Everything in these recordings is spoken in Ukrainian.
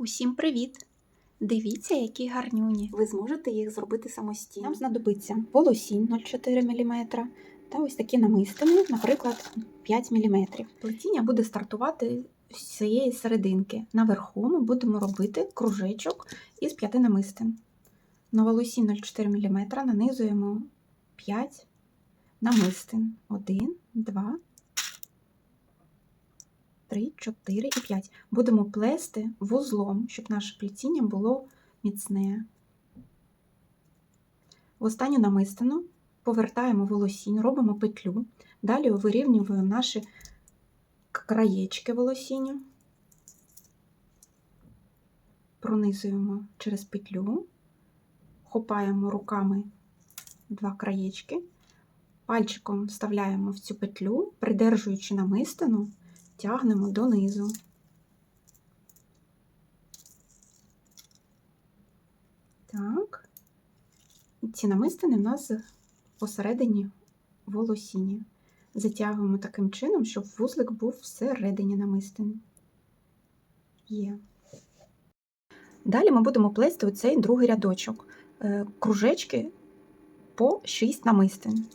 Усім привіт! Дивіться, які гарнюні. Ви зможете їх зробити самостійно. Нам знадобиться волосінь 0,4 мм та ось такі намистини, наприклад, 5 мм. Плетіння буде стартувати з цієї серединки. Наверху ми будемо робити кружечок із 5 намистин. На волосінь 0,4 мм нанизуємо 5 намистин. 1, 2, 3, 4 і 5. Будемо плести вузлом, щоб наше плетіння було міцне. В останню намистину повертаємо волосінь, робимо петлю, далі вирівнюємо наші краєчки волосіння, пронизуємо через петлю, хопаємо руками два краєчки, пальчиком вставляємо в цю петлю, придержуючи намистину, тягнемо донизу. Так. І ці намистини в нас посередині волосіння. Затягуємо таким чином, щоб вузлик був всередині намистини. Є. Далі ми будемо плести оцей другий рядочок. Е, Кружечки по 6 намистин.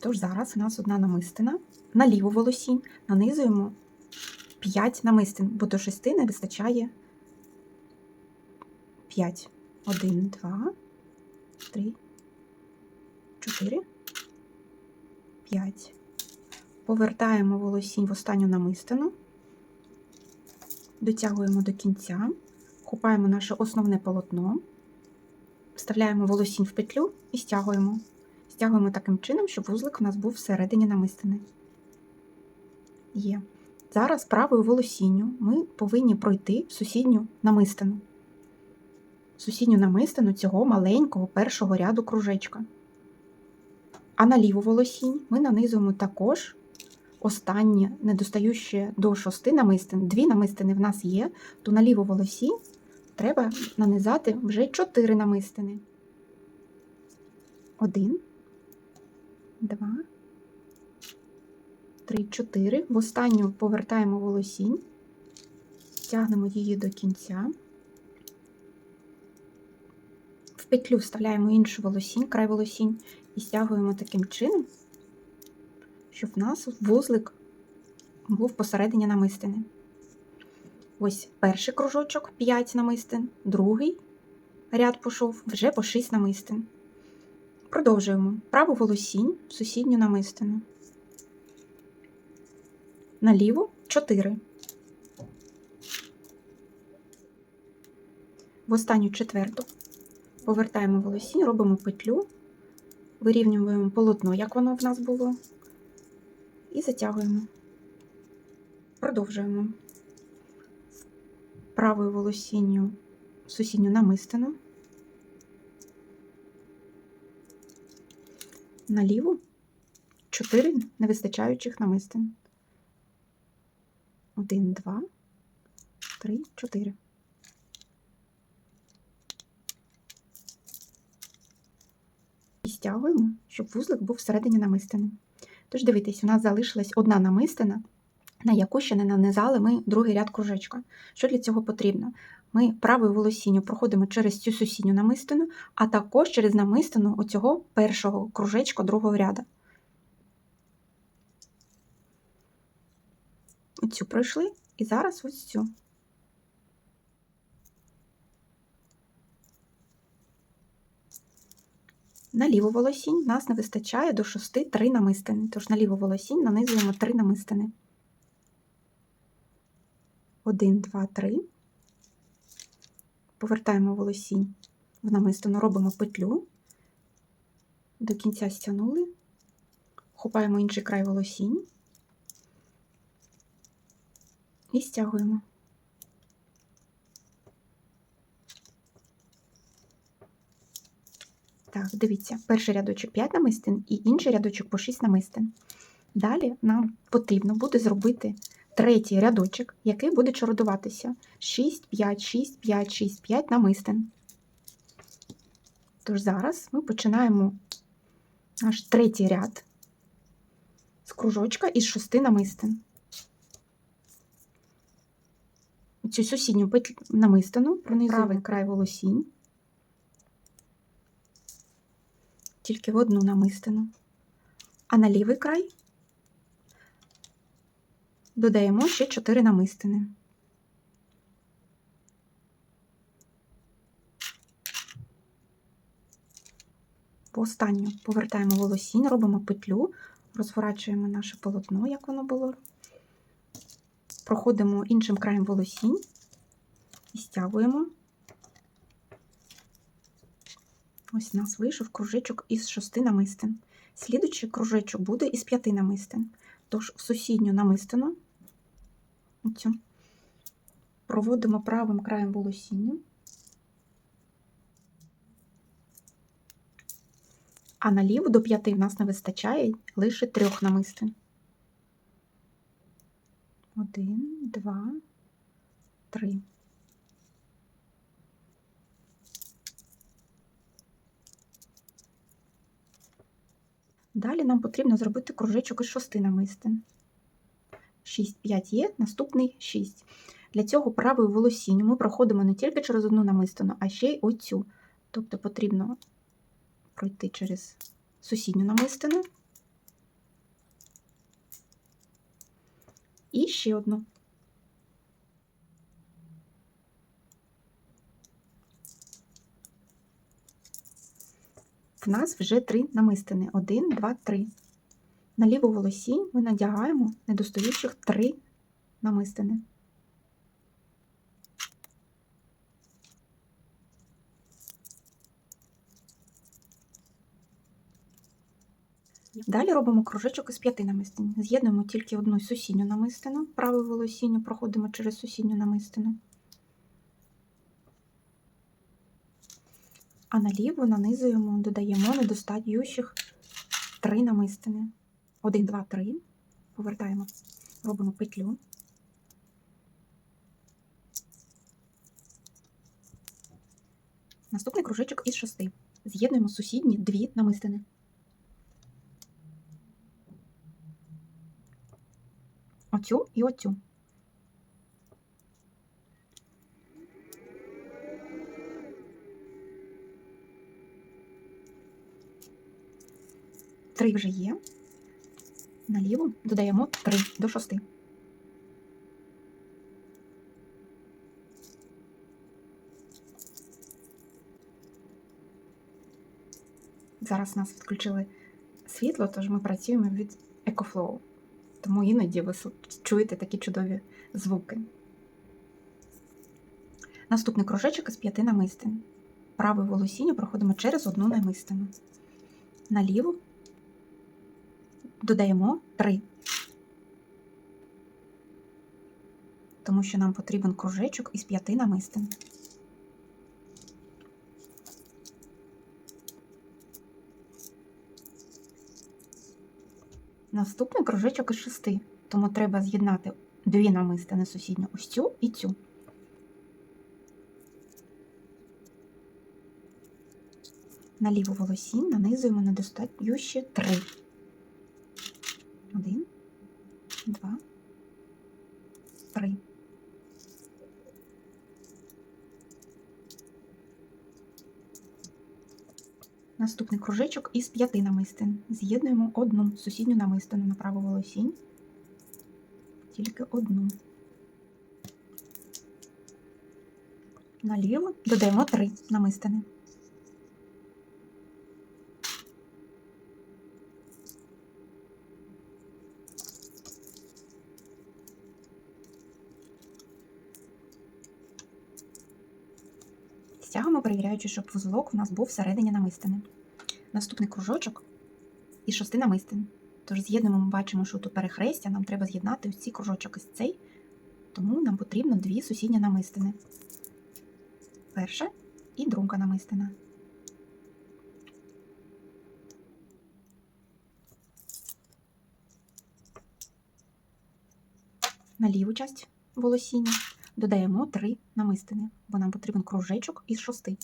Тож зараз у нас одна намистина. На ліву волосінь нанизуємо 5 намистин, бо до 6 не вистачає 5. 1, 2, 3, 4, 5. Повертаємо волосінь в останню намистину, дотягуємо до кінця, хопаємо наше основне полотно, вставляємо волосінь в петлю і стягуємо. Стягуємо таким чином, щоб вузлик у нас був всередині намистини. Є. Зараз правою волосінню ми повинні пройти сусідню намистину. Сусідню намистину цього маленького першого ряду кружечка. А на ліву волосінь ми нанизуємо також останнє, недостаюче до шости намистин. Дві намистини в нас є, то на ліву волосінь треба нанизати вже чотири намистини. Один, два, три, чотири. В останню повертаємо волосінь, тягнемо її до кінця. В петлю вставляємо іншу волосінь, край волосінь і стягуємо таким чином, щоб в нас вузлик був посередині намистини. Ось перший кружочок 5 намистин, другий ряд пішов вже по 6 намистин. Продовжуємо праву волосінь сусідню намистину. Наліву 4. В останню четверту повертаємо волосінь, робимо петлю, вирівнюємо полотно, як воно в нас було, і затягуємо. Продовжуємо правою волосінню сусідню намистину, наліву 4 невистачаючих намистин. 1, 2, 3, 4. І стягуємо, щоб вузлик був всередині намистини. Тож дивіться, у нас залишилась одна намистина, на яку ще не нанизали ми другий ряд кружечка. Що для цього потрібно? Ми правою волосінню проходимо через цю сусідню намистину, а також через намистину оцього першого кружечка другого ряду. Оцю пройшли, і зараз ось цю. На ліву волосінь нас не вистачає до 6 3 намистини, тож на ліву волосінь нанизуємо 3 намистини. 1, 2, 3. Повертаємо волосінь в намистину, робимо петлю, до кінця стягнули, хопаємо інший край волосінь і стягуємо. Так, дивіться, перший рядочок 5 намистин і інший рядочок по 6 намистин. Далі нам потрібно буде зробити третій рядочок, який буде чородуватися 6, 5, 6, 5, 6, 5 намистин. Тож зараз ми починаємо наш третій ряд з кружочка із 6 намистин. Цю сусідню петлю намистину, пронизуємо правий край волосінь. Тільки в одну намистину. А на лівий край додаємо ще 4 намистини. По останню повертаємо волосінь, робимо петлю, розворачуємо наше полотно, як воно було. Проходимо іншим краєм волосінь і стягуємо. Ось у нас вийшов кружечок із шести намистин. Слідуючий кружечок буде із п'яти намистин. Тож в сусідню намистину оцю, проводимо правим краєм волосіння. А наліво до п'яти в нас не вистачає лише трьох намистин. Один, два, три. Далі нам потрібно зробити кружечок із шести намистин. 6, 5 є, наступний 6. Для цього правою волосінню ми проходимо не тільки через одну намистину, а ще й оцю. Тобто потрібно пройти через сусідню намистину і ще одну. В нас вже три намистини. Один, два, три. На ліву волосінь ми надягаємо недостаючих три намистини. Далі робимо кружечок із п'яти намистин. З'єднуємо тільки одну сусідню намистину, правою волосінню проходимо через сусідню намистину. А наліво нанизуємо, додаємо недостающих три намистини. Один, два, три. Повертаємо, робимо петлю. Наступний кружечок із шести. З'єднуємо сусідні дві намистини. Оцю і оцю. Три вже є. Наліво додаємо три до шести. Зараз нас відключили світло, тож ми працюємо від EcoFlow. Тому іноді ви чуєте такі чудові звуки. Наступний кружечок із п'яти намистин. Правою волосінню проходимо через одну намистину. Наліву додаємо три. Тому що нам потрібен кружечок із п'яти намистин. Наступний кружечок із шести, тому треба з'єднати дві намистини сусідню ось цю і цю. На ліву волосінь нанизуємо недостаючі три. Один, два, три. Наступний кружечок із п'яти намистин. З'єднуємо одну сусідню намистину на праву волосінь. Тільки одну. Наліво додаємо три намистини. Стягуємо, перевіряючи, щоб вузлок у нас був всередині намистини. Наступний кружочок із шести намистин. Тож з'єднуємо, ми бачимо, що тут перехрестя, нам треба з'єднати цей кружочок із цей, тому нам потрібно дві сусідні намистини. Перша і друга намистина. На ліву часть волосіння додаємо три намистини, бо нам потрібен кружечок із шести.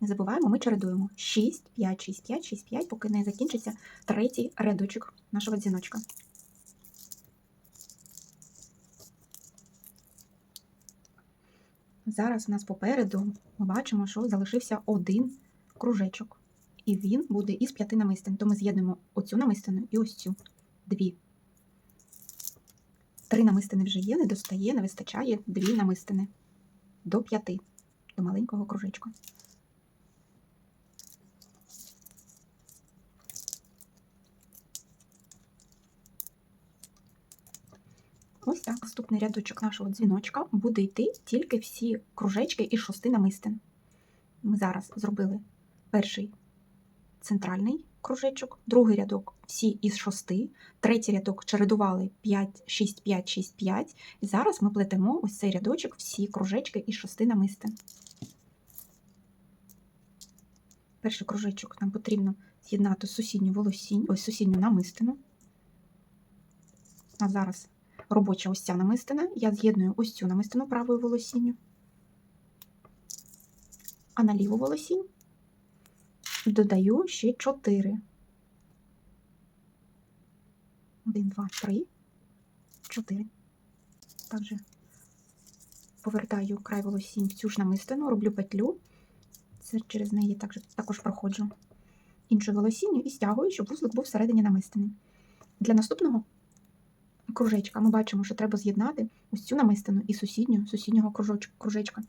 Не забуваємо, ми чередуємо 6, 5, 6, 5, 6, 5, поки не закінчиться третій рядочок нашого дзвіночка. Зараз у нас попереду ми бачимо, що залишився один кружечок. І він буде із п'яти намистин. То ми з'єднуємо оцю намистину і ось цю. Дві. Три намистини вже є, не достає, не вистачає дві намистини. До п'яти. До маленького кружечка. Ось так. Наступний рядочок нашого дзвіночка буде йти тільки всі кружечки із шести намистин. Ми зараз зробили перший центральний кружечок, другий рядок всі із шести, третій рядок чередували 5, 6, 5, 6, 5. І зараз ми плетемо ось цей рядочок всі кружечки із шести намистин. Перший кружечок нам потрібно з'єднати сусідню волосінь, ось сусідню намистину. А зараз робоча ось ця намистина. Я з'єдную ось цю намистину правою волосінню. А на ліву волосінь додаю ще 4. 1, 2, 3, 4. Також повертаю край волосінь в цю ж намистину, роблю петлю. Це через неї також, також проходжу іншу волосінню і стягую, щоб вузлик був всередині намистини. Для наступного кружечка ми бачимо, що треба з'єднати ось цю намистину і сусідню, сусіднього кружечка.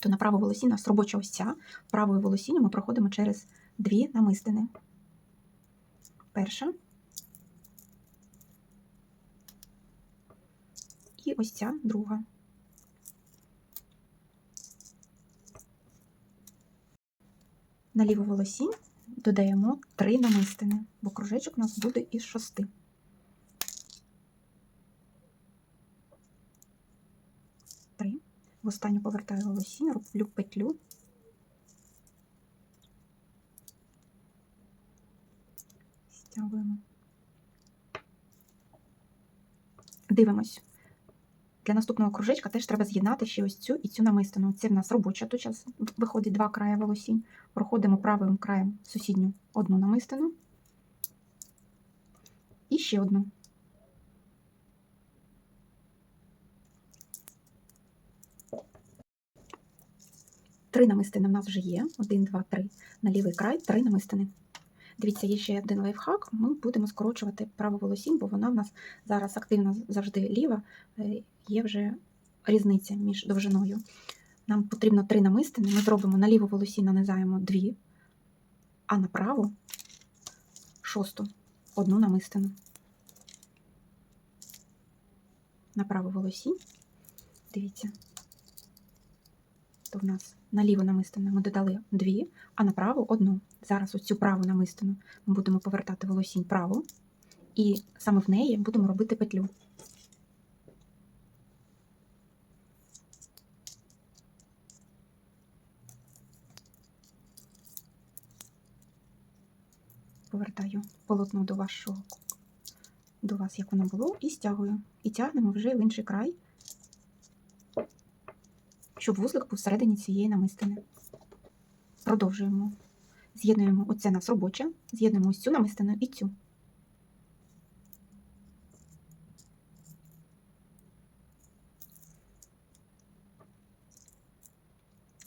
То на праву у нас робоча ось ця. Правою волосінню ми проходимо через дві намистини. Перша. І ось ця друга. На ліву волосінь додаємо три намистини, бо кружечок у нас буде із шести. Три. В останню повертаю волосінь, роблю петлю. Стягуємо. Дивимось. Для наступного кружечка теж треба з'єднати ще ось цю і цю намистину. Це в нас робоча. Тут зараз виходить два краї волосінь. Проходимо правим краєм сусідню одну намистину. І ще одну. Три намистини в нас вже є. Один, два, три. На лівий край три намистини. Дивіться, є ще один лайфхак. Ми будемо скорочувати праву волосінь, бо вона в нас зараз активно завжди ліва. Е, Є вже різниця між довжиною. Нам потрібно три намистини. Ми зробимо на ліву волосінь нанизаємо дві, а на праву шосту одну намистину. На праву волосінь. Дивіться. В нас на ліву намистину ми додали дві, а на праву одну. Зараз ось цю праву намистину ми будемо повертати волосінь праву, і саме в неї будемо робити петлю. Повертаю полотно до вашого до вас, як воно було, і стягую. І тягнемо вже в інший край, щоб вузлик був всередині цієї намистини. Продовжуємо. З'єднуємо оце нас робоче, з'єднуємо ось цю намистину і цю.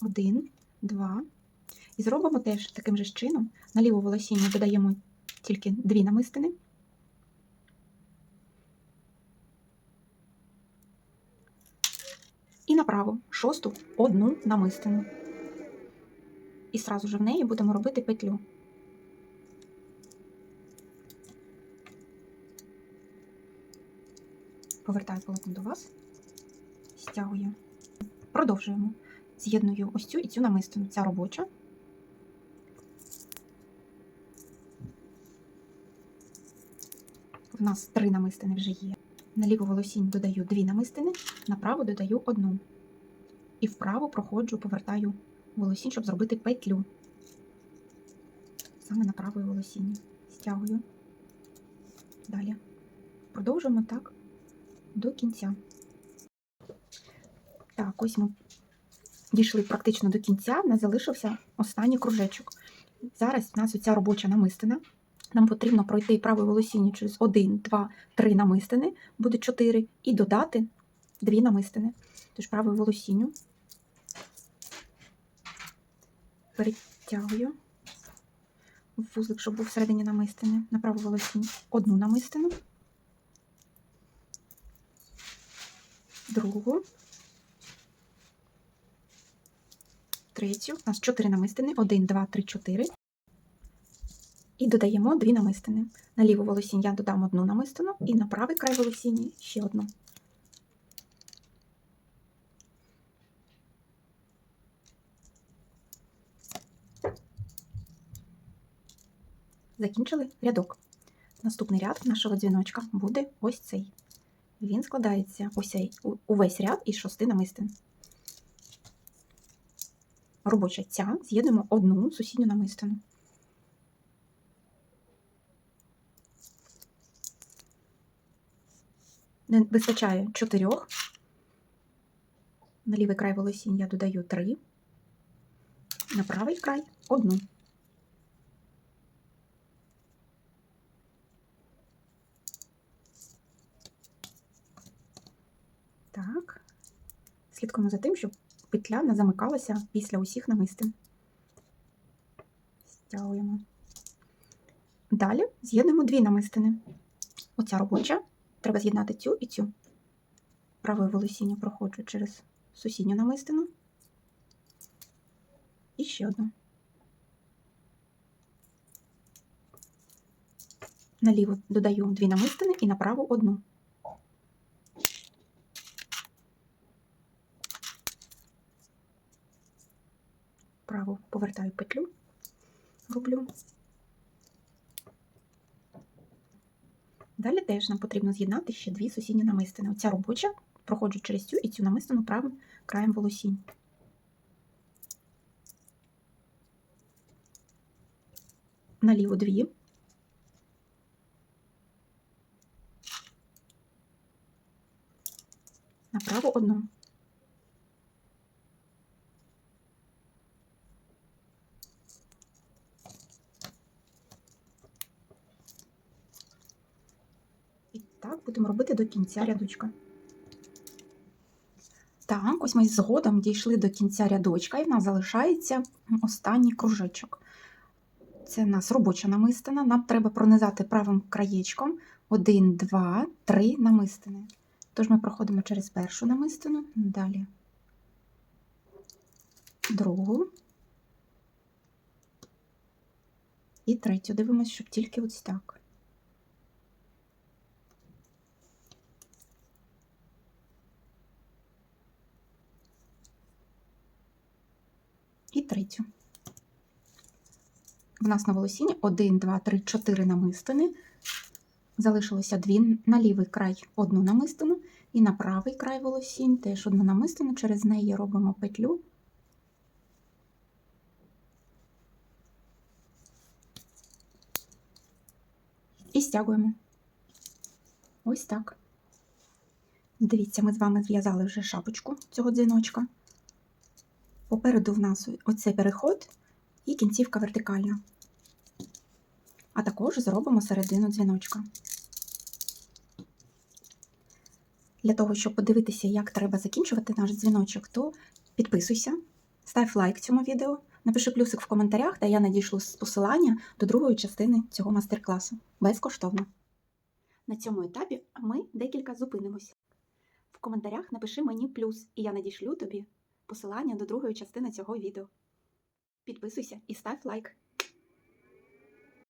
Один, два. І зробимо теж таким же чином. На ліву волосінь ми додаємо тільки дві намистини. І направо шосту одну намистину. І сразу же в неї будемо робити петлю. Повертаю полотно до вас, стягую. Продовжуємо. З'єдную ось цю і цю намистину. Ця робоча. В нас три намистини вже є. На ліву волосінь додаю дві намистини, направо додаю одну. І вправо проходжу, повертаю волосінь, щоб зробити петлю. Саме на правої волосінні. Стягую. Далі. Продовжуємо так до кінця. Так, ось ми дійшли практично до кінця, в нас залишився останній кружечок. Зараз у нас оця робоча намистина. Нам потрібно пройти правою волосінню через 1, 2, 3 намистини, буде 4, і додати 2 намистини. Тож правою волосінню перетягую вузлик, щоб був всередині намистини. На праву волосінь одну намистину, другу, третю. У нас чотири намистини. Один, два, три, чотири. І додаємо дві намистини. На ліву волосінь я додам одну намистину, і на правий край волосіння ще одну. Закінчили рядок. Наступний ряд нашого дзвіночка буде ось цей. Він складається ось увесь ряд із шести намистин. Робоча ця з'єднуємо одну сусідню намистину. Не вистачає чотирьох. На лівий край волосінь я додаю три, на правий край одну. Так. Слідкуємо за тим, щоб петля не замикалася після усіх намистин. Стягуємо. Далі з'єднуємо дві намистини. Оця робоча. Треба з'єднати цю і цю. Правою волосінню проходжу через сусідню намистину. І ще одну. Наліво додаю дві намистини і направо одну. Право повертаю петлю, роблю. Далі теж нам потрібно з'єднати ще дві сусідні намистини. Оця робоча проходжу через цю і цю намистину правим краєм волосінь. Наліво дві. Направо одну. І так будемо робити до кінця рядочка. Так, ось ми згодом дійшли до кінця рядочка, і в нас залишається останній кружечок. Це в нас робоча намистина. Нам треба пронизати правим краєчком 1, 2, 3 намистини. Тож ми проходимо через першу намистину, далі другу і третю. Дивимося, щоб тільки ось так. І третю. В нас на волосіні 1, 2, 3, 4 намистини. Залишилося дві на лівий край одну намистину, і на правий край волосінь теж одну намистину. Через неї робимо петлю. І стягуємо. Ось так. Дивіться, ми з вами зв'язали вже шапочку цього дзвіночка. Попереду в нас оцей переход і кінцівка вертикальна. А також зробимо середину дзвіночка. Для того, щоб подивитися, як треба закінчувати наш дзвіночок, то підписуйся, став лайк цьому відео, напиши плюсик в коментарях, де я надішлю посилання до другої частини цього мастер-класу. Безкоштовно. На цьому етапі ми декілька зупинимось. В коментарях напиши мені плюс, і я надішлю тобі посилання до другої частини цього відео. Підписуйся і став лайк.